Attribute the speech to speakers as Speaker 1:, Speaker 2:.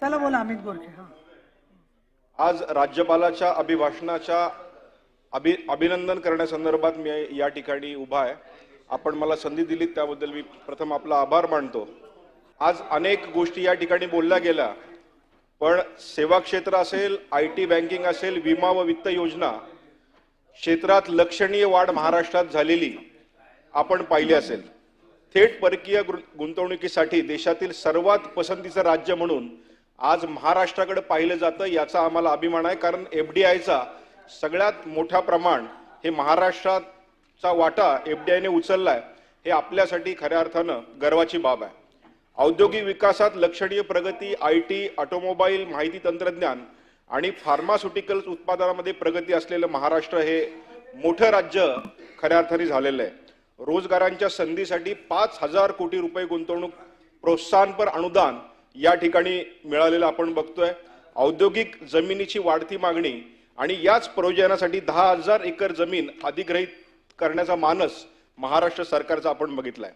Speaker 1: चला बोला अमित गोरखे हा.
Speaker 2: आज राज्यपालाच्या अभिभाषणाच्या अभि अभिनंदन करण्यासंदर्भात मी या ठिकाणी उभा आहे. आपण मला संधी दिली त्याबद्दल मी प्रथम आपला आभार मानतो. आज अनेक गोष्टी या ठिकाणी बोलल्या गेल्या. पण सेवा क्षेत्र असेल आय टी बँकिंग असेल विमा व वित्त योजना क्षेत्रात लक्षणीय वाढ महाराष्ट्रात झालेली आपण पाहिली असेल. थेट परकीय गुंतवणुकीसाठी देशातील सर्वात पसंतीचं राज्य म्हणून आज महाराष्ट्राकडे पाहिलं जातं याचा आम्हाला अभिमान आहे कारण एफ डी आयचा सगळ्यात मोठा प्रमाण हे महाराष्ट्राचा वाटा एफ डी आयने उचललाय हे आपल्यासाठी खऱ्या अर्थानं गर्वाची बाब आहे. औद्योगिक विकासात लक्षणीय प्रगती आय टी ऑटोमोबाईल माहिती तंत्रज्ञान आणि फार्मास्युटिकल्स उत्पादनामध्ये प्रगती असलेलं महाराष्ट्र हे मोठं राज्य खऱ्या अर्थाने झालेलं आहे. रोजगारांच्या संधीसाठी पाच हजार कोटी रुपये गुंतवणूक प्रोत्साहनपर अनुदान या ठिकाणी मिळालेलं आपण बघतोय. औद्योगिक जमिनीची वाढती मागणी आणि याच प्रयोजनासाठी दहा हजार एकर जमीन अधिग्रहित करण्याचा मानस महाराष्ट्र सरकारचा आपण बघितलाय.